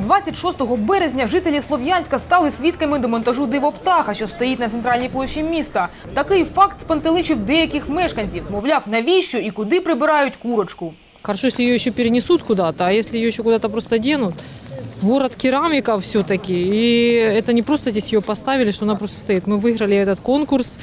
26 березня жителі Слов'янська стали свідками демонтажу дивоптаха, що стоїть на центральній площі міста. Такий факт спантеличив деяких мешканців. Мовляв, навіщо і куди прибирають курочку. Хорошо, если ее еще перенесут куда-то, а если ее еще куда-то просто денут. Город керамиков все-таки, и это не просто здесь ее поставили, что она просто стоит. Мы выиграли этот конкурс,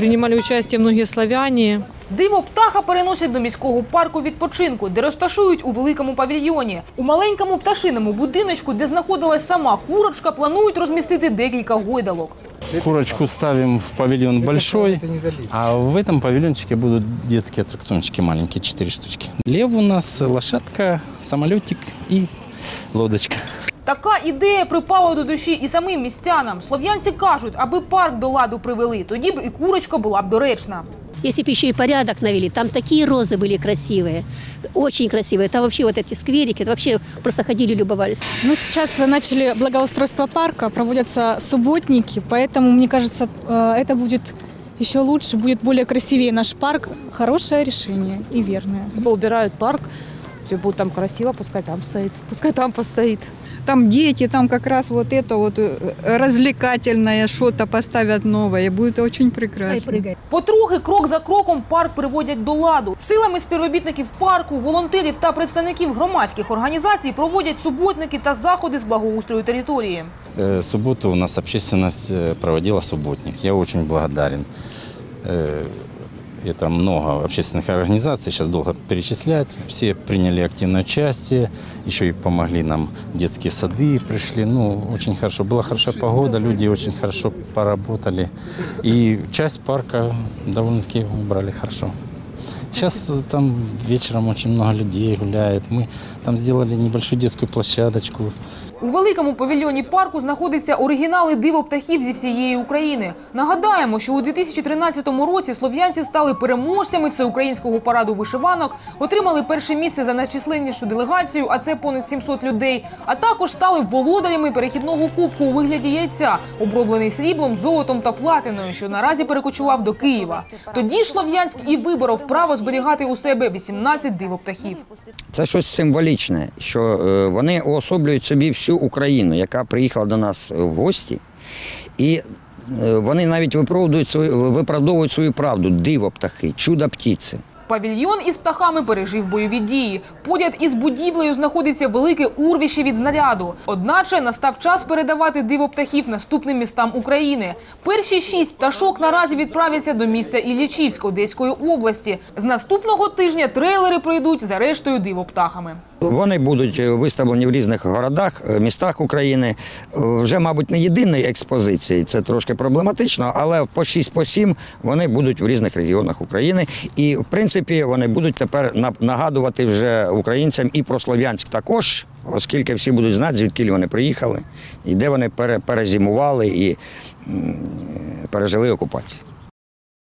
принимали участие многие славяне. Диво птаха переносять до міського парку відпочинку, де розташують у великому павільйоні. У маленькому пташиному будиночку, де знаходилась сама курочка, планують розмістити декілька гойдалок. Курочку ставим в павильон большой, а в этом павильончике будут детские аттракциончики маленькие, 4 штучки. Лев у нас, лошадка, самолетик и лодочка. Така ідея припала до душі і самим містянам. Слов'янці кажуть, аби парк до ладу привели, тоді б і курочка була б доречна. Если бы еще и порядок навели, там такие розы были красивые, очень красивые. Там вообще вот эти скверики, это вообще просто ходили, любовались. Ну, сейчас начали благоустройство парка, проводятся субботники, поэтому, мне кажется, э, это будет еще лучше, будет более красивее наш парк. Хорошее решение и верное. Либо убирают парк, все будет там красиво, пускай там стоит, пускай там постоит. Там дети, там как раз вот это вот э, развлекательное что-то поставят новое. и Будет очень Ай, прекрасно. прыгай. Потрохи, крок за кроком, парк приводять до ладу. Силами співробітників парку, волонтерів та представників громадських організацій проводять суботники та заходи з благоустрою території. Э, Субботу у нас общественность э, проводила субботник. Я очень благодарен. Э, Это много общественных организаций, сейчас долго перечислять. Все приняли активное участие, еще и помогли нам детские сады, пришли. Ну, очень хорошо. Была хорошая погода, люди очень хорошо поработали. И часть парка довольно-таки убрали хорошо. Сейчас э, там вечером очень много людей гуляет. Мы там сделали небольшую детскую площадочку. У великому павільйоні парку знаходяться оригінали диво птахів зі всієї України. Нагадаємо, що у 2013 році слов'янці стали переможцями всеукраїнського параду вишиванок, отримали перше місце за найчисленнішу делегацію, а це понад 700 людей. А також стали володарями перехідного кубку у вигляді яйця, оброблений сріблом, золотом та платиною, що наразі перекочував до Києва. Тоді Слов'янськ і виборов право зберігати у себе 18 диво птахів. Це щось символічне, що е, вони уособлюють собі всю Україну, яка приїхала до нас в гості, і е, вони навіть виправдовують свою, виправдовують свою правду. Диво птахи, чудо птиці. Павільйон із птахами пережив бойові дії. Поряд із будівлею знаходиться велике урвище від знаряду. Одначе настав час передавати диво птахів наступним містам України. Перші шість пташок наразі відправляться до міста Іллічівськ Одеської області. З наступного тижня трейлери пройдуть за рештою диво птахами. Вони будуть е, виставлені в різних городах, е, містах України. Е, Вже, мабуть, не єдиної експозиції, це трошки проблематично, але по 6 по 7 вони будуть в різних регіонах України. І, в принципі, вони будуть тепер нагадувати вже українцям і про Слов'янськ також, оскільки всі будуть знати, звідки вони приїхали, і де вони пере- перезимували і пережили окупацію.